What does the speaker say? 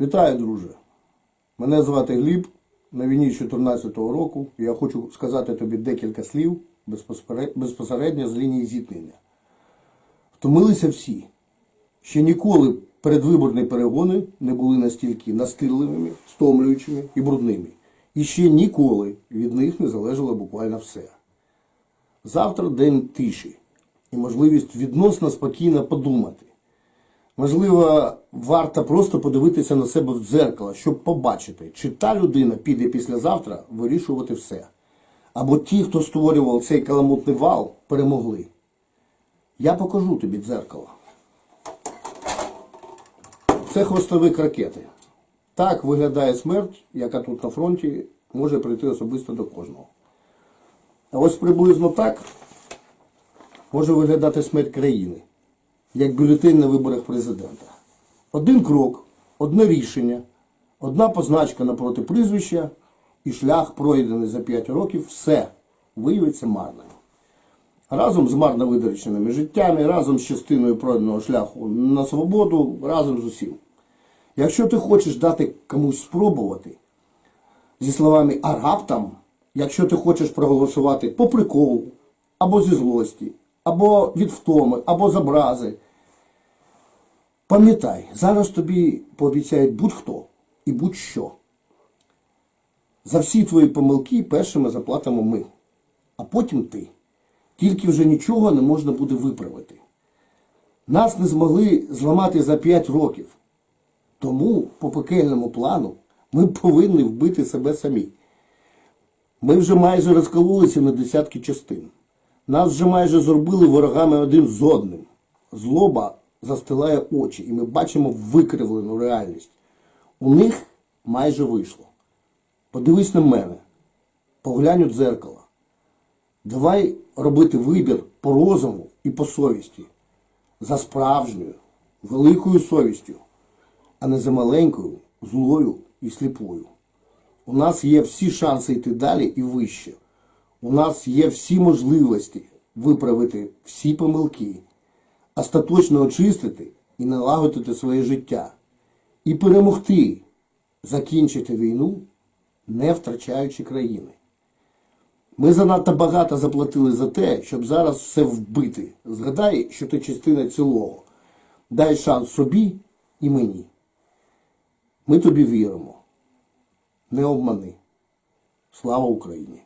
Вітаю, друже. Мене звати Гліб. На війні 2014 року. Я хочу сказати тобі декілька слів безпосередньо з лінії зіткнення. Втомилися всі. Ще ніколи передвиборні перегони не були настільки настирливими, стомлюючими і брудними. І ще ніколи від них не залежало буквально все. Завтра день тиші і можливість відносно спокійно подумати. Можливо, варто просто подивитися на себе в дзеркало, щоб побачити, чи та людина піде післязавтра вирішувати все. Або ті, хто створював цей каламутний вал, перемогли. Я покажу тобі дзеркало. Це хвостовик ракети. Так виглядає смерть, яка тут на фронті може прийти особисто до кожного. А ось приблизно так може виглядати смерть країни, як бюлетень на виборах президента. Один крок, одне рішення, одна позначка напроти прізвища і шлях, пройдений за 5 років, все виявиться марним. Разом з марно витраченими життями, разом з частиною пройденого шляху на свободу, разом з усім. Якщо ти хочеш дати комусь спробувати, зі словами а раптом, якщо ти хочеш проголосувати по приколу, або зі злості, або від втоми, або з образи, пам'ятай, зараз тобі пообіцяють будь-хто і будь-що. За всі твої помилки першими заплатимо ми, а потім ти. Тільки вже нічого не можна буде виправити. Нас не змогли зламати за 5 років. Тому по пекельному плану ми повинні вбити себе самі. Ми вже майже розкололися на десятки частин. Нас вже майже зробили ворогами один з одним. Злоба застилає очі, і ми бачимо викривлену реальність. У них майже вийшло. Подивись на мене, поглянь у дзеркало. Давай робити вибір по розуму і по совісті. За справжньою, великою совістю а не за маленькою, злою і сліпою. У нас є всі шанси йти далі і вище. У нас є всі можливості виправити всі помилки, остаточно очистити і налагодити своє життя, і перемогти, закінчити війну, не втрачаючи країни. Ми занадто багато заплатили за те, щоб зараз все вбити. Згадай, що ти частина цілого. Дай шанс собі і мені. Ми тобі віримо. Не обмани. Слава Україні!